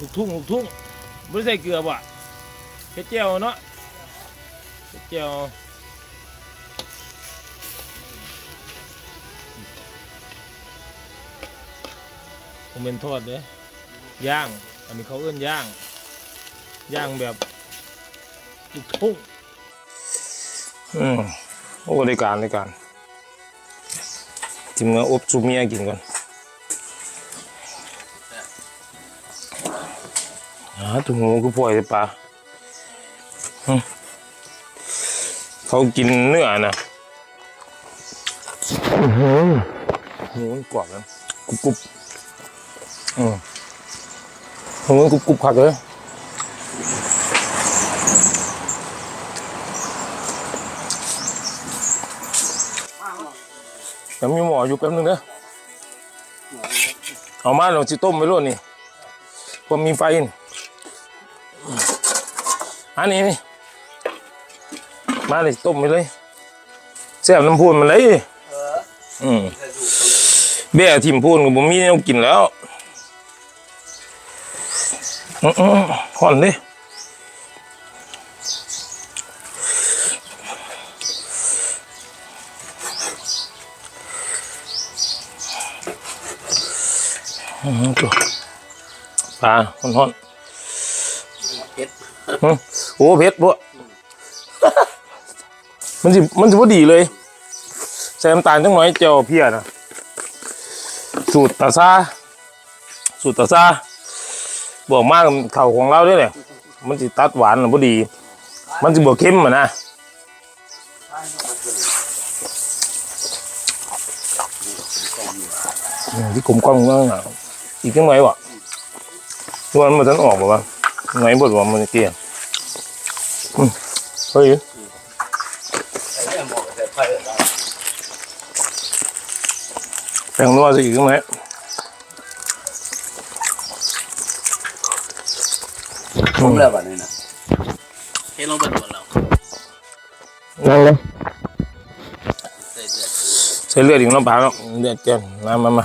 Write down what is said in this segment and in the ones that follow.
ลูกทุ่งลูกทุ่งไม่ได้ใส่เกลือบ่ะเฮ็ดเจียวเนาะเฮ็ดเจียวผมเป็นทอดเด้ย่าง อันนี้เขาเอื้อนย่าง ย่างแบบลูกทุ่งอืมโอ้ได้การได้การกินเนื้ออบซูเมียกินก่อน หาถุงงูก็ปล่อยเลยปลาหึเขากินเนื้อนะอื้อหือหมูมันกรอบนะกรุบกรุบอืมหมูมันกรุบกรุบคักเลยแล้วมีหมออยู่แป๊บนึงเด้อเอามาเราจะต้มไปรุ่นนี่พอมีไฟนี่ อันนี้นี่มาเลยต้มไปเลยแซ่บน้ำพูนมันเลยอืมแบ่ทิมพูนกับผมมีแนวกินแล้วอือๆห่อนดิอือตัวปลาห่อนๆเผ็ดหึ โอ้เผ็ดบ่มันสิมันสิบ่ดีเลยใส่น้ำตาลจังหน่อยเจียวเพียนะสูตรตาซาสูตรตาซาบอกมากเข่าของเราด้วยเนี่ยมันสิตัดหวานน่ะบ่ดี มันสิบ่เค็มอะนะที่กลมกล้องนั่นน่ะอีกจังไหนวะตันมันทันออกบ่วะนว่ามันเกี่ยอืมเฮ้ยใส่หม้อใส่ไฟได้แปลงนัวสิอีกแล้วบัดนี้นะเฮ็ดลงไปตัวเรา นั่งเลยใส่เดือดใส่เลือดอีกน้ำปลาเนาะเลือดเกินม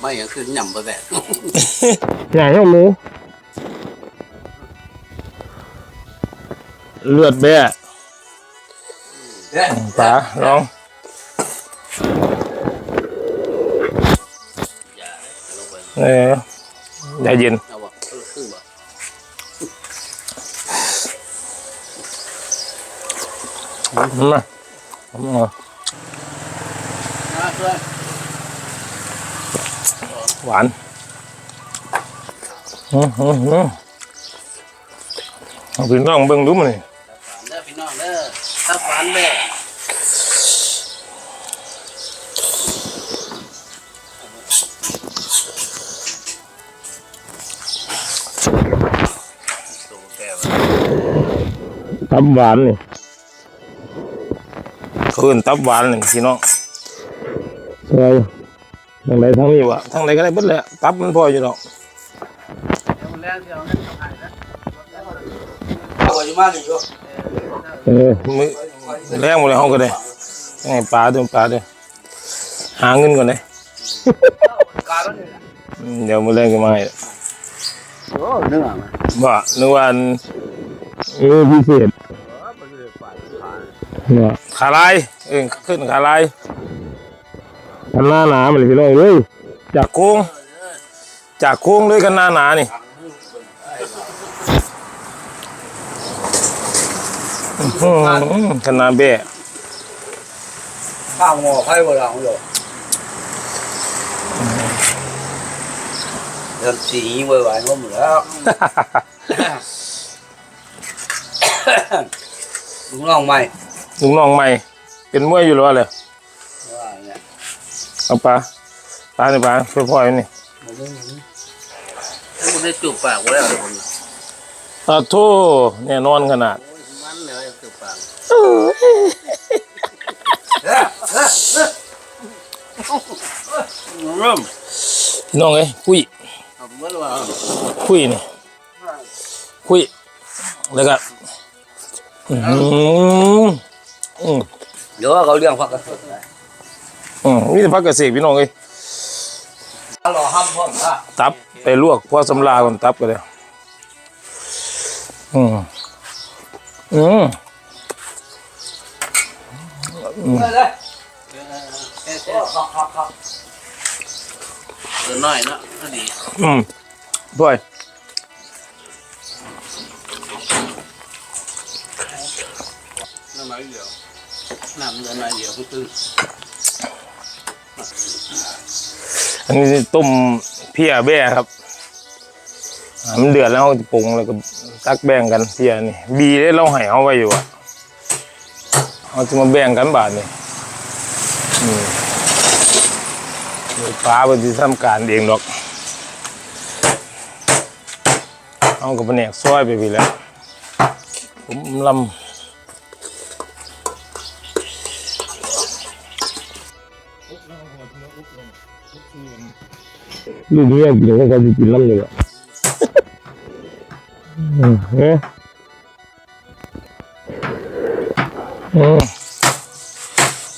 ามามาออกมาอย่างคือหย่ำไปแบบใหญ่เอาหมูเลือดแบ่เนี่ยปลาลองอย่าลงไปเออใจเย็นเอาบ่ครึ่งบ่มามาเอามา นะเพื่อน หวานอืมอืมอืมเอาพี่น้องเบิ่งดูมันนี่ฝานเด้อพี่น้องเด้อถ้าฝานแม่ตับหวานนี่เขาเอิ้นตับหวานนี่พี่น้องใช่ ทางไหนทางนี้วะทางไหนก็ได้เบิดแหละตับมันพออยู่ดอกเดี๋ยวแรงเดี๋ยวนั้นเอาให้นะเอาไว้มาดิโยเออมือแรงหมดเลยห้องก็ได้ยังไงปลาด้วยปลาด้วยหาเงินก่อนเลยการแล้วนี่อืมเดี๋ยวมือแรงก็มาให้โอ้เนื้อมันว่านึกว่าอันเออพิเศษมันเลยฝานฝานว่าขาลายเออขึ้นขาลาย กันหน้าหนามันเลยพี่น้องเลยจากโค้งจากโค้งด้วยกันหน้าหนานี่อื้อหือกันหนาแบะข้างหม้อไฟบ่ล่ะของโยเริ่มสีไว้ไว้งมแล้วลุงน้องใหม่ลุงน้องใหม่ เป็นมวยอยู่หรือว่าเลยว่าเนี่ย เอาปลาปลาเนี่ยปลาพ่อยๆนี่มันไม่มีมันได้จูบปากไว้แล้วผมอาโทแน่นอนขนาดมันเลยจูบปากเริ่มพี่น้องเอ้ยคุยเอาเมื่อว่าคุยนี่คุยแล้วก็อือหืออืมเดี๋ยวเขาเลี้ยงพักกัน อืมมีแต่พักเกษตรพี่น้องเอ้ยพร้อมอะตับไปลวกพอสำลาก่อนตับก็เลยอืมอืมเลยเลยเอ๊ะเอ๊ะครับครับครับเดี๋ยวน้อยเนาะก็ดีอืมด้วยน้ำน้อยเดียวน้ำเดือนน้อยเดียวคือตื้น อันนี้ต้มเพียแบ่ครับมันเดือดแล้วเราจะปรุงแล้วก็ตักแบ่งกันเพียนี่บีได้เราให้เอาไว้อยู่อะเราจะมาแบ่งกันบาทนี่นี่นี่ป้าปฏิทำการเองดอกเอากับแผนกซอยไปพี่แล้วผมลำ ลูกนี้กินก็จะกินลำเลยอะเฮ้ย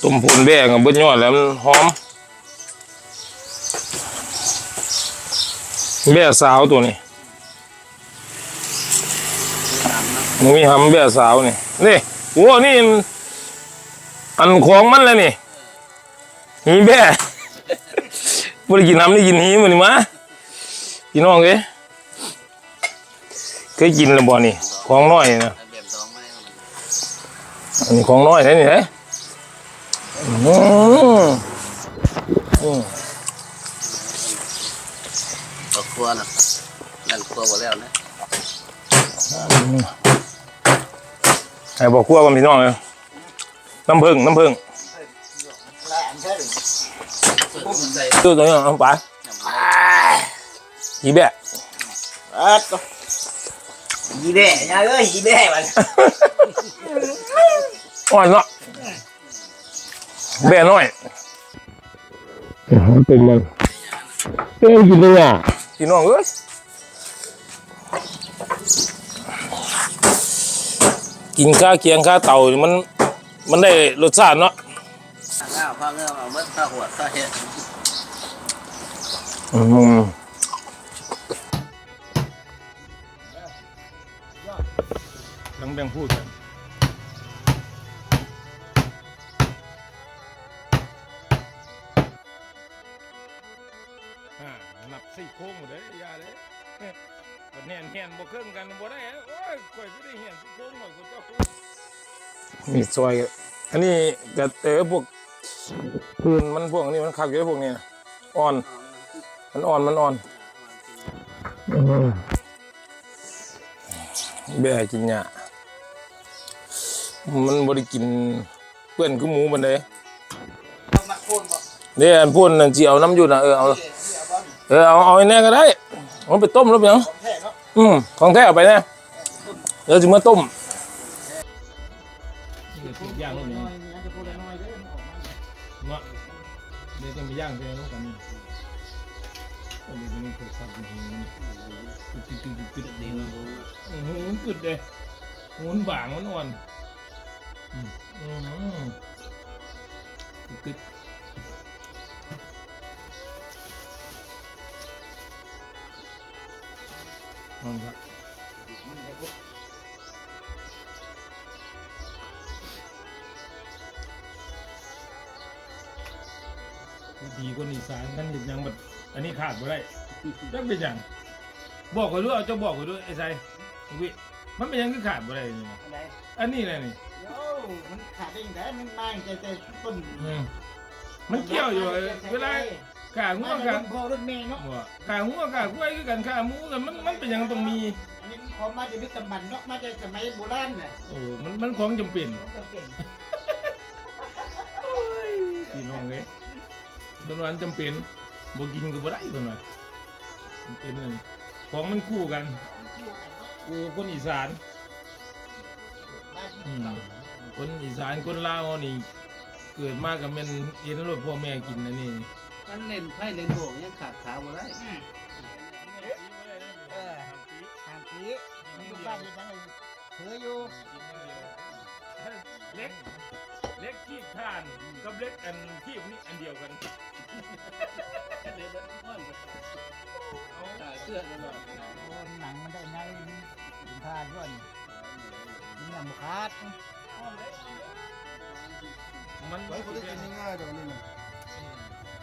ต้มผลแบ่กับเบิ้ลยอดแล้วมันหอมแบ่สาวตัวนี้มันมีหำเบี้ยสาวนี่นี่โว้นี่อันของมันแล้วนี่หีแบ่ บ่ได้กินน้ำได้กินหีมันนี่มาพี่น้องเอ้ยเคยกินแล้วบ่นี่ของน้อยนี่นะแบบสองไม่เอาอันนี้ของน้อยนะนี่เด้อืมอืมตกครัวน่ะนั่นครัวหมดแล้วนะให้บอกคั่วกันพี่น้องเลยน้ำผึ้งน้ำผึ้งใส่ ตัวตัวนี้น้ำปลาหีแบ่เออตัวยีแบ่ยายเอ้ยยีแบ่มันอ่อนเนาะแบ่น้อยเป็นมันเอ้ยกินเลยอะพี่น้องเอ้ยกินข้าวเคียงข้าวเต่านี่มันมันได้รสชาติเนาะ ข้าวข้าวเนื้อเอาเมื่อข้าวหัวข้าวเห็ดอืมต้องแบ่งพูดกันนับสี่โค้งหมดเลยยาเลยบัดแหนแหนบ่เครื่องกันบ่ได้โอ้ยข่อยก็ได้เห็นสี่โค้งหน่อยก็เจ้ามีซอย อันนี้ก็เออพวก พื้นมันพวกนี้มันคักอยู่พวกนี้อ่อน มันอ่อนมันอ่อนเบื่อกินหญ้ามันบ่ได้กินเพื่อนคือหมูมันเลยเนี่ยอันพูดนั่นสิเอาน้ำยู่นะเออเอาเออเอาเอาไอ้แน่ก็ได้เอาไปต้มแล้วเปียงของแท้เนาะอืมของแท้เอาไปแน่เดี๋ยวจะมาต้มย่างน้นี่ เดี๋ยวต้องไปย่างไปแล้วกันนี่อันนี้มันคือสับจริงๆปิดปิดปิดปิดดีดีมานะดูนะโอ้โหมันกึดเลยหมันบางมันอ่อนอืมอืมกึดนอนครับาดบ่ได้จักเป็นหยังบอกกันด้วยเอาเจ้าบอกกันด้วยไอ้ไซวิมันเป็นหยังคือขาดบ่ได้นี่นะอะไรอันนี้แหละนี่โย่มันขาดได้ยังไงมันมาแต่แต่ต้นอืมมันเกี่ยวอยู่เวลาขางัมาวจากขารุ่นพ่อรุ่นแม่เนาะบ่ขางัวขากล้วยคือกันขาหมูกันมันมันเป็นหยังต้องมีอันนี้ของมาจากดึกดำบรรพ์เนาะ มาจากสมัยโบราณน่ะโอ้มันมันของจำเป็นจำเป็นพี่น้องเอ้ยต้นวันจำเป็น บ่กินก็บ่ได้ต้นวันจำเป็นเลยของมันคู่กันกูคนอีสาน อืม คนอีสานคนลาวนี่เกิดมากับแม่นเห็นรถพ่อแม่กินนะนี่มันเล่นไพ่เล่นโบกยังขาดขาบ่ได้เออทางปีมันก็บ้านยังไงเถืออยู่ เล็ก เล็กขี้ทานกับเล็กอันขี้นี่อันเดียวกันเล่นแล้วลือดหน่อยโอ้หนังมันได้ไงถึงทานด้วยนี่ยังบุขาดมันไว้คนได้กินง่ายๆดอกนี่นะ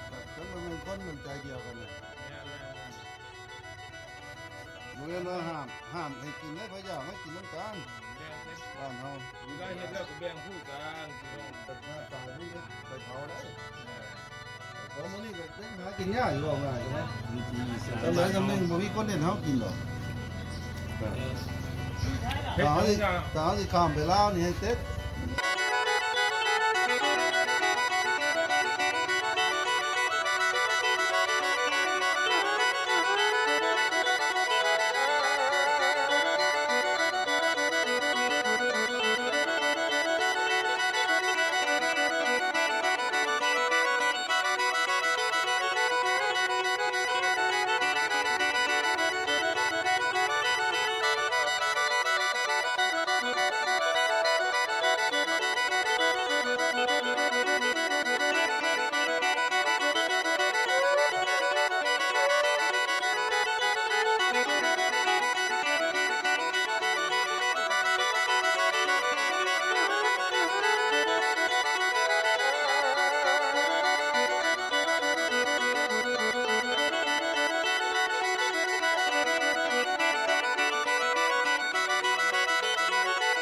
แบบฉันมันเป็นคนมันใจเดียวกันเลยเมื่อเราห้ามห้ามให้กินได้พะยาไม่กินน้ำกัน บ้านเฮาอยู่ได้เฮ็ดแล้วก็แบ่งผู้กันพี่น้องแต่หน้าตายนี่ไปเผาได้เพราะมันนี่ก็ได้หากินยากอยู่ว่าง่ายใช่ไหมแต่เหลือคำนึงบ่มีคนเด่นเฮากินหรอกเฮ็ดตาจัที่งตาที่ข้ามไปลาวนี่ให้เต็ด